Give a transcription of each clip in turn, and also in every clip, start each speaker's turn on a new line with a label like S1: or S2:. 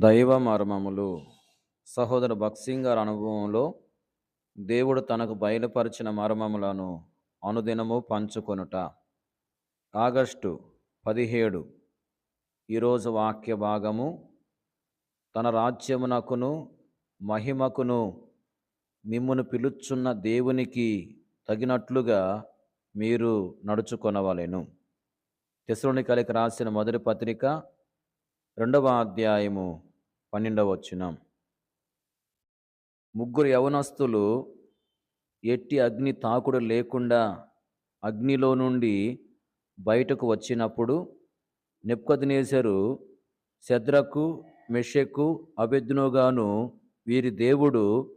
S1: దైవ మర్మములు. సహోదరు భక్సింగ్ గారి అనుభవంలో దేవుడు తనకు బయలుపరిచిన మర్మములను అనుదినము పంచుకొనుట. ఆగస్టు పదిహేడు ఈరోజు వాక్య భాగము. తన రాజ్యమునకును మహిమకును మిమ్మును పిలుచున్న దేవునికి తగినట్లుగా మీరు నడుచుకొనవలెను. తెసలోనికలకు రాసిన మొదటి పత్రిక రెండవ అధ్యాయము పన్నెండవ ముగ్గురు యవనస్తులు ఎట్టి అగ్ని తాకుడు లేకుండా అగ్నిలో నుండి బయటకు వచ్చినప్పుడు నెప్కదినేసరు శద్రకు మెషెక్కు అభెజ్ఞోగాను వీరి దేవుడు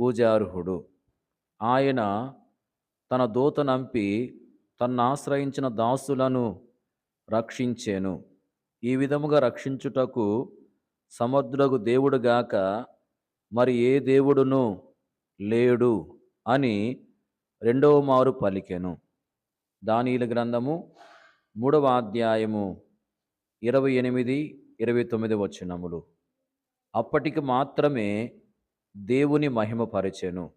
S1: పూజార్హుడు. ఆయన తన దూత నంపి తన్ను ఆశ్రయించిన దాసులను రక్షించాను. ఈ విధముగా రక్షించుటకు సముద్రగు దేవుడుగాక మరి ఏ దేవుడును లేడు అని రెండవ మారు పలికెను. దానిల గ్రంథము మూడవ అధ్యాయము ఇరవై ఎనిమిది ఇరవై తొమ్మిది వచనములు. అప్పటికి మాత్రమే దేవుని మహిమపరిచెను.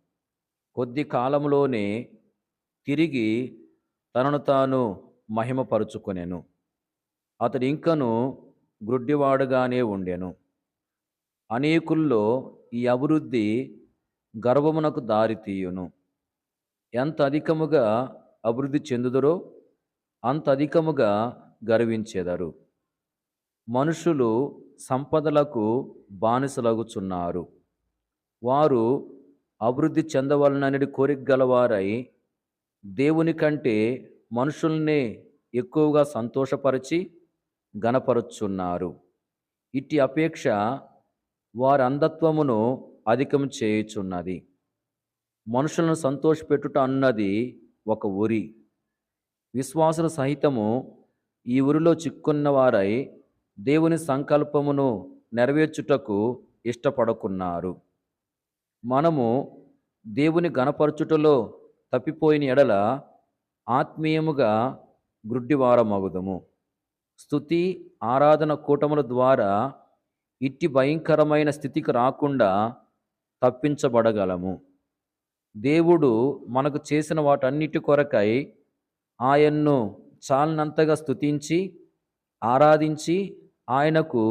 S1: కొద్ది కాలంలోనే తిరిగి తనను తాను మహిమపరుచుకొనెను. అతడు ఇంకను గ్రుడ్డివాడుగానే ఉండెను. అనేకుల్లో ఈ అభివృద్ధి గర్వమునకు దారితీయును ఎంత అధికముగా అభివృద్ధి చెందుదరో అంత అధికముగా గర్వించెదరు. మనుషులు సంపదలకు బానిసలగుచున్నారు. వారు అభివృద్ధి చెందవలనని కోరిక గలవారై దేవుని కంటే మనుషుల్నే ఎక్కువగా సంతోషపరిచి గణపరుచున్నారు ఇట్టి అపేక్ష వారి అంధత్వమును అధికం చేయుచున్నది. మనుషులను సంతోషపెట్టుట అన్నది ఒక ఉరి. విశ్వాసుల సహితము ఈ ఊరిలో చిక్కున్న వారై దేవుని సంకల్పమును నెరవేర్చుటకు ఇష్టపడకున్నారు. మనము దేవుని గణపరచుటలో తప్పిపోయిన ఎడల ఆత్మీయముగా గ్రుడ్డివారమగుదము స్థుతి ఆరాధన కూటముల ద్వారా ఇట్టి భయంకరమైన స్థితికి రాకుండా తప్పించబడగలము. దేవుడు మనకు చేసిన వాటన్నిటి కొరకై ఆయన్ను చాలనంతగా స్తుతించి ఆరాధించి ఆయనకు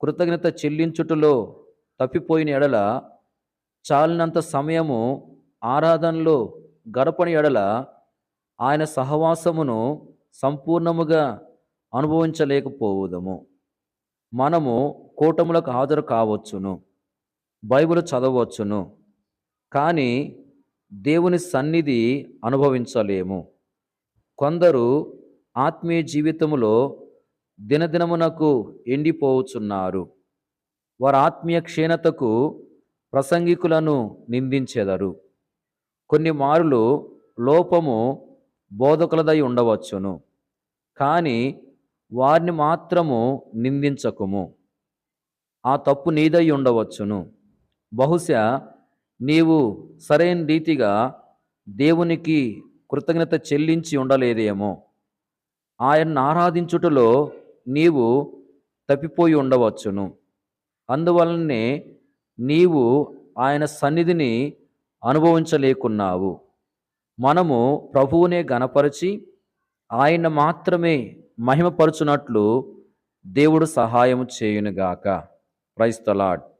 S1: కృతజ్ఞత చెల్లించుటలో తప్పిపోయిన ఎడల చాలినంత సమయము ఆరాధనలో గడపని ఎడల ఆయన సహవాసమును సంపూర్ణముగా అనుభవించలేకపోవుదము. మనము కూటములకు హాజరు కావచ్చును. బైబిల్ చదవచ్చును. కానీ దేవుని సన్నిధి అనుభవించలేము. కొందరు ఆత్మీయ జీవితములో దినదినమునకు ఎండిపోవచ్చున్నారు వారి ఆత్మీయ క్షీణతకు ప్రసంగికులను నిందించెదరు. కొన్ని మారులు లోపము బోధకులదై ఉండవచ్చును. కానీ వారిని మాత్రము నిందించకుము. ఆ తప్పు నీదై ఉండవచ్చును. బహుశా నీవు సరైన రీతిగా దేవునికి కృతజ్ఞత చెల్లించి ఉండలేదేమో. ఆయన్ని ఆరాధించుటలో నీవు తప్పిపోయి ఉండవచ్చును. అందువలనే నీవు ఆయన సన్నిధిని అనుభవించలేకున్నావు. మనము ప్రభువునే గనపరిచి ఆయన మాత్రమే మహిమపరచునట్లు దేవుడు సహాయం చేయునుగాక. Praise the Lord.